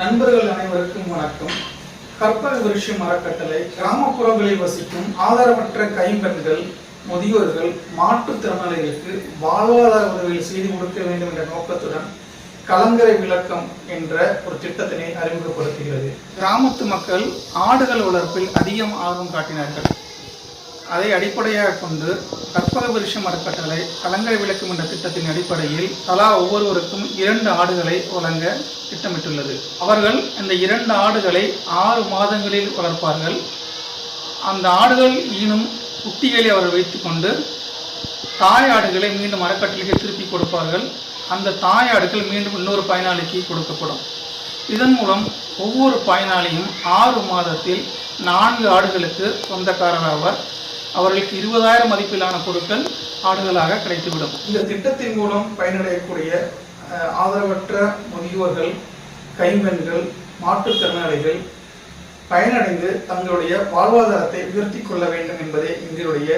நண்பர்கள் அனைவருக்கும் வணக்கம். கற்பக விருஷம் அறக்கட்டளை கிராமப்புறங்களில் வசிக்கும் ஆதரவற்ற கைம்பெண்கள் முதியோர்கள் மாற்றுத்திறனாளிகளுக்கு வாழ்வாதார உதவிகள் செய்து கொடுக்க வேண்டும் என்ற நோக்கத்துடன் கலங்கரை விளக்கம் என்ற ஒரு திட்டத்தினை அறிமுகப்படுத்துகிறது. கிராமத்து மக்கள் ஆடுகள் வளர்ப்பில் அதிகம் ஆர்வம் காட்டினார்கள். அதை அடிப்படையாக கொண்டு கற்பக விருஷம் அறக்கட்டளை கலங்கரை விளக்கும் என்ற திட்டத்தின் அடிப்படையில் தலா ஒவ்வொருவருக்கும் இரண்டு ஆடுகளை வழங்க திட்டமிட்டுள்ளது. அவர்கள் இந்த இரண்டு ஆடுகளை ஆறு மாதங்களில் வளர்ப்பார்கள். அந்த ஆடுகள் ஈனும் குட்டிகளை அவர் வைத்துக்கொண்டு தாய் ஆடுகளை மீண்டும் அறக்கட்டளைக்கு திருப்பி கொடுப்பார்கள். அந்த தாய் ஆடுகள் மீண்டும் இன்னொரு பயனாளிக்கு கொடுக்கப்படும். இதன் மூலம் ஒவ்வொரு பயனாளியும் ஆறு மாதத்தில் நான்கு ஆடுகளுக்கு சொந்தக்காரராவார். அவர்களுக்கு இருபதாயிரம் மதிப்பிலான பொருட்கள் ஆடுகளாக கிடைத்துவிடும். இந்த திட்டத்தின் மூலம் பயனடையக்கூடிய ஆதரவற்ற முதியோர்கள் கைம்பெண்கள் மாற்றுத்திறனாளிகள் பயனடைந்து தங்களுடைய வாழ்வாதாரத்தை உயர்த்தி கொள்ள வேண்டும் என்பதே எங்களுடைய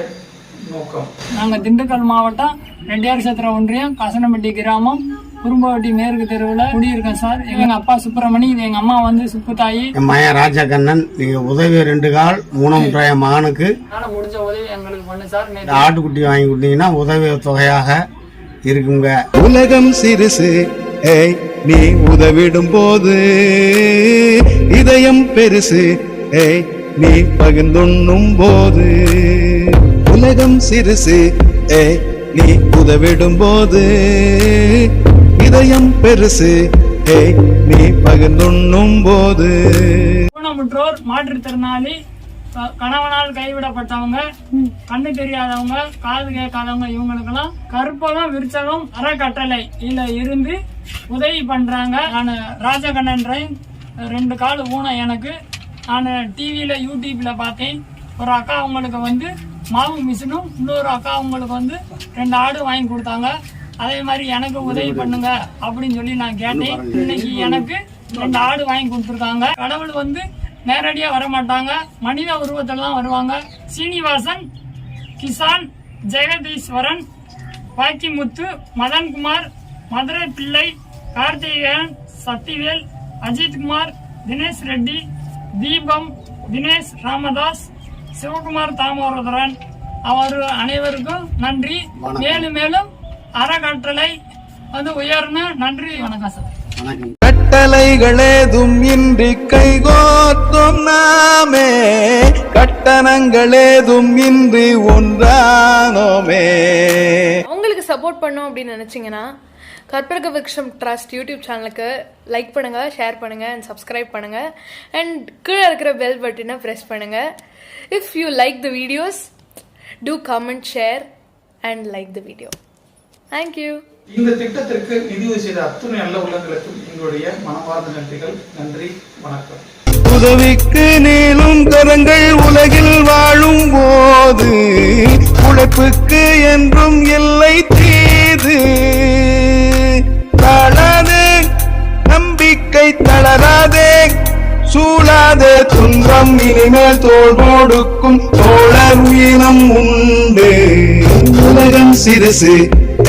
நோக்கம். நாங்க திண்டுக்கல் மாவட்டம் ரெட்டியார் சத்திர ஒன்றியம் கசனப்பட்டி கிராமம் குறும்பவட்டி மேற்கு தெருவில் குடியிருக்கேன் சார். எங்க அப்பா சுப்பிரமணி இது எங்க அம்மா வந்து சுப்புத்தாயி. என் மகன் ராஜகண்ணன் நீங்க உதவி ரெண்டு கால் மூணாம் என் மகனுக்கு. என்னால முடிஞ்ச உதவி எங்களுக்கு பண்ணு சார். இந்த நேத்து ஆட்டுக்குட்டி வாங்கி கொடுத்தீங்கன்னா உதவி தொகையாக இருக்குங்க. உலகம் சிறுசு ஏய் நீ உதவிடும் போது இதயம் பெருசு ஏய் நீ பகிர்ந்துண்ணும் போது உலகம் சிறுசு ஏய் நீ உதவிடும் போது இதயம் பெருசு. நீ பகிர்ந்துண்ணும் போது ஊனமுற்றோர் மாற்றுத்திறனாளி க- கணவனால் கைவிடப்பட்டவங்க கண்ணு தெரியாதவங்க காது கேட்காதவங்க இவங்களுக்கெல்லாம் கற்பகம் விருச்சகம் அறக்கட்டளை. இல்ல இருந்து உதவி பண்றாங்க. நான் ராஜகண்ணன்ற ரெண்டு கால் ஊனம் எனக்கு. நான் டிவியில யூடியூப்ல பார்த்தேன். ஒரு அக்கா அவங்களுக்கு வந்து மாவு மிஷினும் இன்னொரு அக்கா அவங்களுக்கு வந்து ரெண்டு ஆடு வாங்கி கொடுத்தாங்க. அதே மாதிரி எனக்கு உதவி பண்ணுங்க அப்படின்னு சொல்லி நான் கேட்டேன். இன்னைக்கு எனக்கு ரெண்டு ஆடு வாங்கி கொடுத்துருக்காங்க. கடவுள் வந்து நேரடியா வர மாட்டாங்க மனித உருவத்துல தான் வருவாங்க. சீனிவாசன் கிசான் ஜெகதீஸ்வரன் பாக்கிமுத்து மதன்குமார் மதுரை பிள்ளை கார்த்திகேயன் சக்திவேல் அஜித்குமார் தினேஷ் ரெட்டி தீபம் தினேஷ் ராமதாஸ் சிவகுமார் தாமோதரன். அவர் அனைவருக்கும் நன்றி. மேலும் மேலும் அறக்கட்டளை வந்து உயர்ன நன்றி வணக்கம் சார். வணக்கம். கட்டளைகளேதும் இன்றி கைகோர்த்தோம் நாமே. கட்டணங்களேதும் இன்றி ஒன்றானோமே. அவங்களுக்கு சப்போர்ட் பண்ணோம் அப்படின்னு நினச்சிங்கன்னா கற்பக விக்ஷம் ட்ரஸ்ட் யூடியூப் சேனலுக்கு லைக் பண்ணுங்கள் ஷேர் பண்ணுங்கள் அண்ட் சப்ஸ்கிரைப் பண்ணுங்கள் அண்ட் கீழே இருக்கிற பெல் பட்டனை ப்ரெஸ் பண்ணுங்கள் if you like the videos do comment share and like the video thank you இந்த திட்டத்திற்கு நிதியுதவி செய்த அத்துணை நல்ல உள்ளங்களுக்கும் எங்களுடைய மனமார்ந்த நன்றிகள். நன்றி வணக்கம். உதவிக்கு நீளும் கரங்கள் உலகில் வாழும் போது உழைப்புக்கு என்றும் இல்லை தீது. தளராதே நம்பிக்கை தளராதே சூழாதே துன்பம் இனிமேல் தோல் கொடுக்கும் தோழர் உண்டு. உலகம் சிறுசு